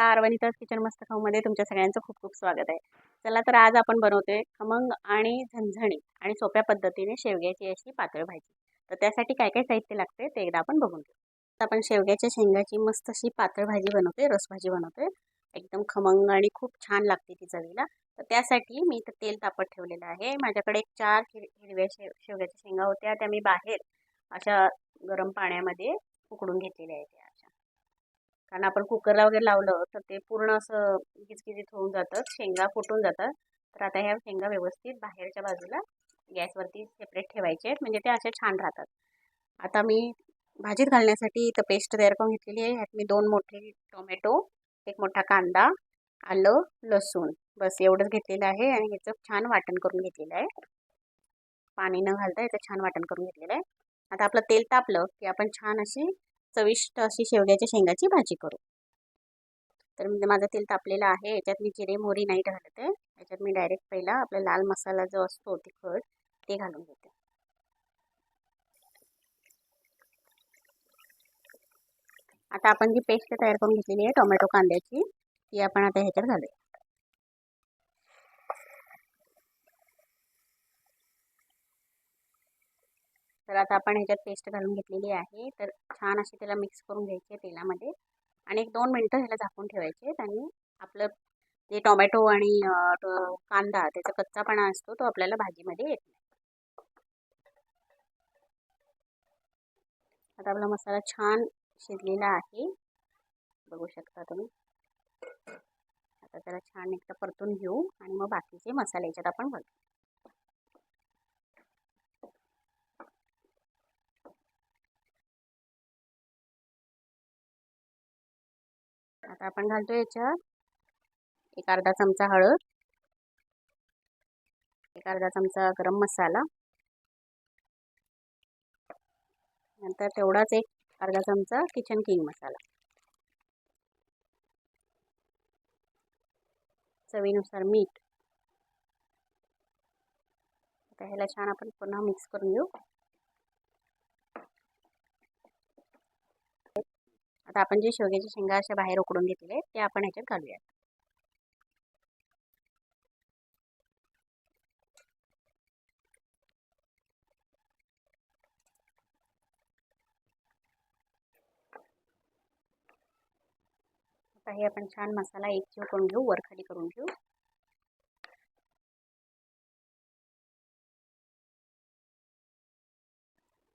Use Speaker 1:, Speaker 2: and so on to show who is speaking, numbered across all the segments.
Speaker 1: नमस्कार वनिताच किचन मस्त खाऊमध्ये तुमच्या सगळ्यांचं खूप खूप स्वागत आहे. चला तर आज आपण बनवतोय खमंग आणि झणझणीत आणि सोप्या पद्धतीने शेवग्याची अशी पातळ भाजी. तर त्यासाठी काय काय साहित्य लागते ते एकदा आपण बघून घेऊ. तर आपण शेवग्याच्या शेंगाची मस्त अशी पातळ भाजी बनवतोय रसभाजी बनवतोय. एकदम खमंग आणि खूप छान लागते ती चवीला. तर त्यासाठी मी इथं तेल तापत ठेवलेलं आहे. माझ्याकडे एक चार हिर हिरव्या शेव शेवग्याच्या शेंगा होत्या त्या मी बाहेर अशा गरम पाण्यामध्ये उकडून घेतलेल्या आहेत. कारण आपण कुकरला वगैरे लावलं तर ते पूर्ण असं गिजगिजित होऊन जातं. शेंगा फुटून जातात. तर आता ह्या शेंगा व्यवस्थित बाहेरच्या बाजूला गॅसवरती सेपरेट ठेवायचे आहेत. म्हणजे ते असे छान राहतात. आता मी भाजीत घालण्यासाठी इथं पेस्ट तयार करून घेतलेली आहे. ह्यात मी दोन मोठे टोमॅटो एक मोठा कांदा आलं लसूण. बस एवढंच घेतलेलं आहे आणि ह्याचं छान वाटण करून घेतलेलं आहे. पाणी न घालता याचं छान वाटण करून घेतलेलं आहे. आता आपलं तेल तापलं की आपण छान अशी चविष्ट अशी शेवग्याच्या शेंगाची भाजी करू. तर म्हणजे माझं तेल तापलेलं आहे याच्यात मी जिरे मोहरी नाही घालत. आहे याच्यात मी डायरेक्ट पहिला आपला लाल मसाला जो असतो तिखट ते घालून घेते. आता आपण जी पेस्ट तयार करून घेतलेली आहे टोमॅटो कांद्याची ती आपण आता ह्याच्यात घालूया. तर आता आपण ह्याच्यात पेस्ट घालून घेतलेली आहे. तर छान अशी त्याला मिक्स करून घ्यायची आहे तेलामध्ये. आणि एक दोन मिनटं ह्याला झाकून ठेवायचे आणि आपलं जे टोमॅटो आणि कांदा त्याचा कच्चापणा असतो तो आपल्याला भाजीमध्ये येत नाही. आता आपला मसाला छान शिजलेला आहे. बघू शकता तुम्ही. आता त्याला छान एकदा परतून घेऊ आणि मग बाकीचे मसाले याच्यात आपण घालू. आता आपण घालतो याच्यात एक अर्धा चमचा हळद. एक अर्धा चमचा गरम मसाला. नंतर तेवढाच एक अर्धा चमचा किचन किंग मसाला. चवीनुसार मीठ. आता ह्याला छान आपण पुन्हा मिक्स करून घेऊ. आता आपण जे शेवग्याच्या शेंगा अशा बाहेर उकडून घेतलेले ते आपण ह्याच्यात घालूयात. आता हे आपण छान मसाला एक एकजीव करून घेऊ वरखाली करून घेऊ.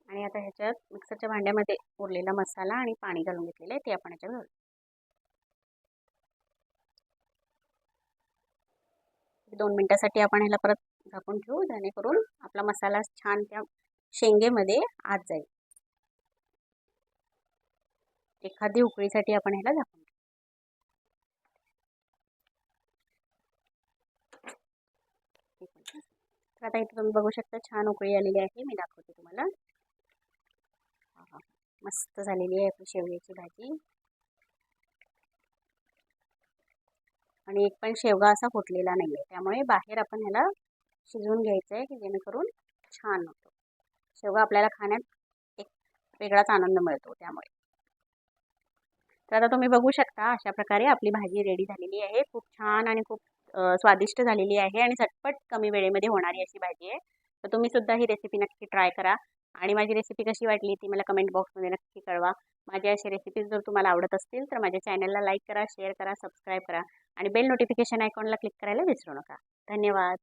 Speaker 1: आणि आता ह्याच्यात मिक्सरच्या भांड्यामध्ये उरलेला मसाला आणि पाणी घालून घेतलेलं आहे ते आपण ह्याच्यात घालू. दोन मिनटासाठी आपण ह्याला परत झाकून ठेवू जेणेकरून आपला मसाला छान त्या शेंगेमध्ये आत जाईल. एखादी उकळीसाठी आपण ह्याला झाकून ठेवू. आता इथे तुम्ही बघू शकता छान उकळी आलेली आहे मी दाखवते तुम्हाला. मस्त झालेली आहे आपली शेवग्याची भाजी. आणि एक पण शेवगा असा फुटलेला नाही आहे त्यामुळे बाहेर आपण ह्याला शिजवून घ्यायचं आहे की जेणेकरून छान होतो. शेवगा आपल्याला खाण्यात एक वेगळाच आनंद मिळतो त्यामुळे. तर आता तुम्ही बघू शकता अशा प्रकारे आपली भाजी रेडी झालेली आहे. खूप छान आणि खूप स्वादिष्ट झालेली आहे आणि झटपट कमी वेळेमध्ये होणारी अशी भाजी आहे. तर तुम्ही सुद्धा ही रेसिपी नक्की ट्राय करा. आणि माझी रेसिपी कशी वाटली ती मला कमेंट बॉक्समध्ये नक्की कळवा. माझ्या अशा रेसिपीज जर तुम्हाला आवडत असतील तर माझ्या चॅनलला लाईक करा शेअर करा सबस्क्राईब करा आणि बेल नोटिफिकेशन आयकॉनला क्लिक करायला विसरू नका. धन्यवाद.